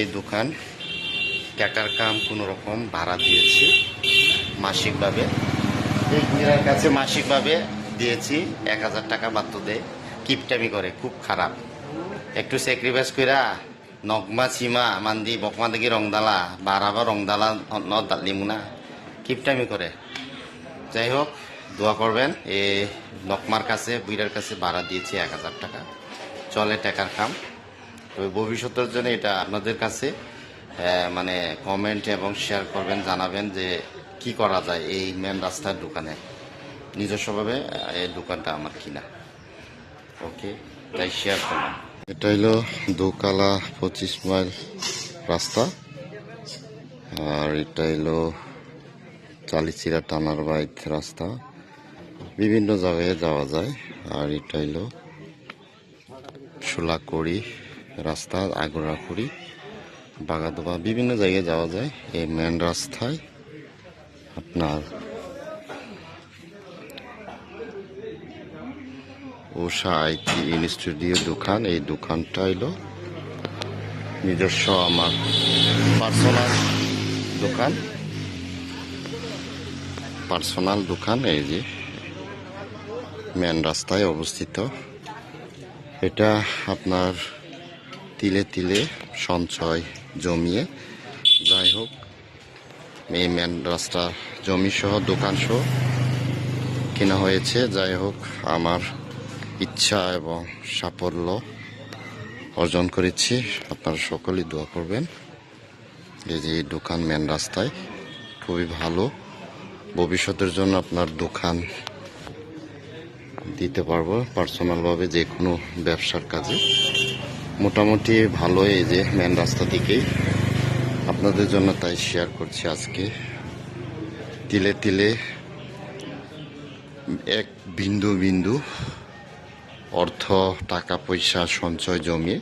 এই দোকান টাকার কাম কোনো রকম ভাড়া দিয়েছি, মাসিকভাবে। এই বুড়ার কাছে মাসিকভাবে দিয়েছি, এক হাজার টাকা মাত্র দেয়। কিপটামি করে, খুব খারাপ। একটু স্যাক্রিফাইস কইরা নগমা চিমা মান্দি বকমা দেখি রংদালা, বারাবা, রংদালা ন লিমুনা, কিপটামি করে। যাই হোক, দোয়া করবেন এ নকমার কাছে, বুইরার কাছে ভাড়া দিয়েছি এক হাজার টাকা। চলে টাকার কাম। তবে ভবিষ্যতের জন্য এটা আপনাদের কাছে মানে কমেন্ট এবং শেয়ার করবেন, জানাবেন যে কি করা যায় এই মেন রাস্তার দোকানে। নিজস্বভাবে এই দোকানটা আমার কিনা। ওকে তাই শেয়ার করলাম। এটা হলো দোকালা পঁচিশ মাইল রাস্তা। আর এটা হলো চালিচিরা টানার বাইক রাস্তা। বিভিন্ন জায়গায় যাওয়া যায়। আর এটা হলো সোলাকড়ি রাস্তা আগরাকুড়ি বাগাদোবা, বিভিন্ন জায়গায় যাওয়া যায়। এই মেন রাস্তায় আপনার উষা আইটি ইনস্টিটিউট দোকান। এই দোকানটা হলো নিজস্ব আমার পার্সোনাল দোকান। পার্সোনাল দোকান এই যে মেন রাস্তায় অবস্থিত। এটা আপনার তিলে তিলে সঞ্চয় জমিয়ে, যাই হোক এই মেন রাস্তা জমি সহ দোকান সহ কেনা হয়েছে। যাই হোক, আমার ইচ্ছা এবং সাফল্য অর্জন করেছি। আপনারা সকলেই দোয়া করবেন। এই যে দোকান মেন রাস্তায়, খুবই ভালো। ভবিষ্যতের জন্য আপনার দোকান দিতে পারব পার্সোনালভাবে যে কোনো ব্যবসার কাজে। মোটামুটি ভালো এই যে মেন রাস্তা থেকেই আপনাদের জন্য তাই শেয়ার করছি আজকে। তিলে তিলে এক বিন্দু বিন্দু অর্থ, টাকা, পয়সা, সঞ্চয় জমিয়ে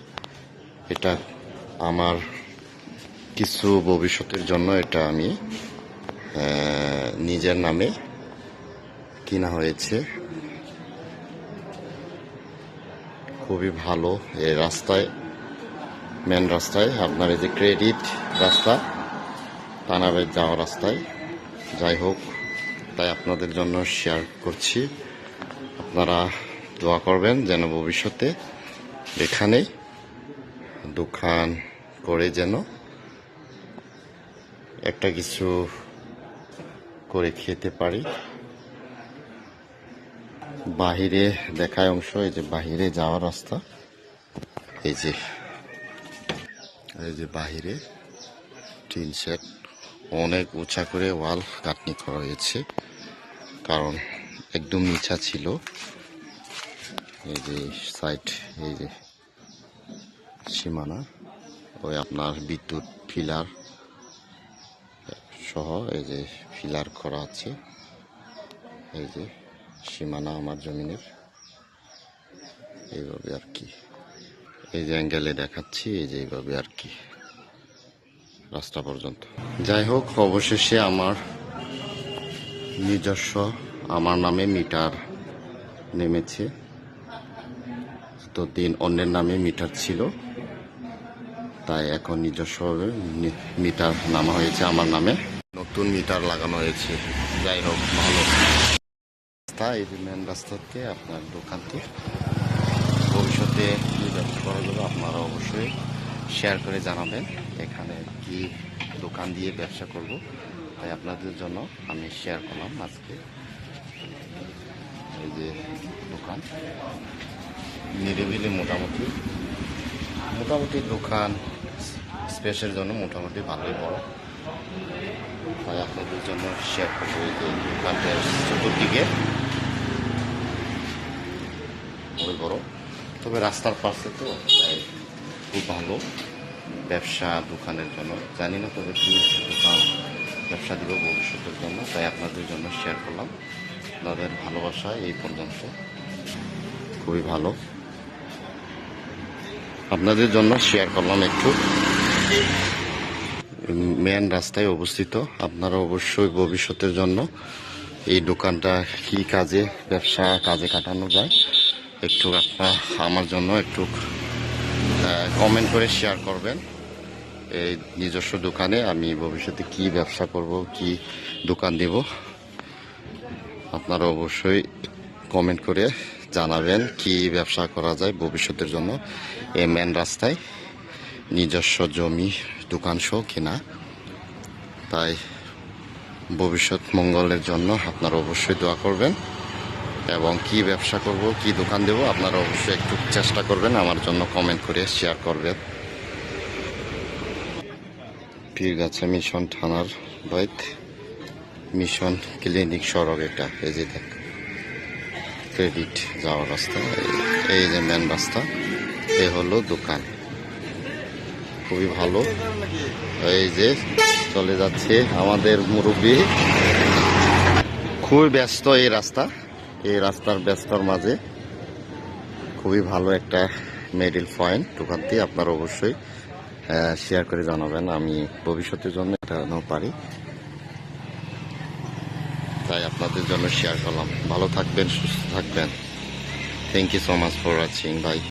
এটা আমার কিছু ভবিষ্যতের জন্য এটা আমি নিজের নামে কিনা হয়েছে। খুবই ভালো এই রাস্তায় মেন রাস্তায়। আপনার এই যে ক্রেডিট রাস্তা তানাবে যাওয়া রাস্তায়। যাই হোক, তাই আপনাদের জন্য শেয়ার করছি। আপনারা দোয়া করবেন যেন ভবিষ্যতে এখানেই দোকান করে যেন একটা কিছু করে খেতে পারি। বাহিরে দেখায় অংশ, এই যে বাহিরে যাওয়ার রাস্তা। এই যে এই যে বাহিরে টিন সেট অনেক উঁচা করে ওয়াল কাটনি করা হয়েছে, কারণ একদম নিচা ছিল। এই যে সাইড, এই যে সীমানা, ওই আপনার বিদ্যুৎ ফিলার সহ এই যে ফিলার করা আছে। এই যে সীমানা আমার জমিনের। এইভাবে আর কি। এই যে অ্যাঙ্গেলে দেখাচ্ছি, এই যে এইভাবে আর কি। রাস্তা পর্যন্ত। যাই হোক, অবশেষে আমার নিজস্ব, আমার নামে মিটার নেমেছে। দিন অন্যের নামে মিটার ছিল, তাই এখন নিজস্বভাবে মিটার নামা হয়েছে আমার নামে। নতুন মিটার লাগানো হয়েছে। যাই হোক, ভালো। রাস্তা এই মেন থেকে আপনার দোকানটি ভবিষ্যতে কি ব্যবসা করা যাবে, আপনারা অবশ্যই শেয়ার করে জানাবেন এখানে কি দোকান দিয়ে ব্যবসা করব। তাই আপনাদের জন্য আমি শেয়ার করলাম আজকে। এই যে দোকান, নিরিবিলি মোটামুটি। মোটামুটি দোকান স্পেসের জন্য মোটামুটি ভালোই বড়। তাই আপনাদের জন্য শেয়ার করব এই যে দোকানটার চতুর্দিকে। বড় তবে রাস্তার পাশে তো খুব ভালো ব্যবসা দোকানের জন্য। জানি না তবে দোকান ব্যবসা দিব ভবিষ্যতের জন্য, তাই আপনাদের জন্য শেয়ার করলাম। আপনাদের ভালোবাসা এই পর্যন্ত। খুবই ভালো। আপনাদের জন্য শেয়ার করলাম একটু। মেন রাস্তায় অবস্থিত। আপনারা অবশ্যই ভবিষ্যতের জন্য এই দোকানটা কি কাজে, ব্যবসা কাজে কাটানো যায়। একটু আপনার আমার জন্য একটু কমেন্ট করে শেয়ার করবেন। এই নিজস্ব দোকানে আমি ভবিষ্যতে কি ব্যবসা করব, কি দোকান দেব, আপনারা অবশ্যই কমেন্ট করে জানাবেন কি ব্যবসা করা যায় ভবিষ্যতের জন্য। এই মেন রাস্তায় নিজস্ব জমি, দোকান সহ কিনা। তাই ভবিষ্যৎ মঙ্গলের জন্য আপনারা অবশ্যই দোয়া করবেন। এবং কি ব্যবসা করব, কি দোকান দেব, আপনারা অবশ্যই একটু চেষ্টা করবেন, আমার জন্য কমেন্ট করে শেয়ার করবেন। পীরগাছা মিশন থানার বাইত মিশন ক্লিনিক সড়ক এটা, এই যে দেখ। ক্রেডিট যাওয়ার রাস্তা, এই যে মেন রাস্তা, এ হলো দোকান। খুবই ভালো। এই যে চলে যাচ্ছে আমাদের মুরব্বী। খুবই ব্যস্ত এই রাস্তা। এই রাস্তার ব্যস্তর মাঝে খুবই ভালো একটা মেডিল পয়েন্ট দোকান দিয়ে আপনারা অবশ্যই শেয়ার করে জানাবেন। আমি ভবিষ্যতের জন্য এটা পারি। তাই আপনাদের জন্য শেয়ার করলাম। ভালো থাকবেন, সুস্থ থাকবেন। Thank you so much for watching bye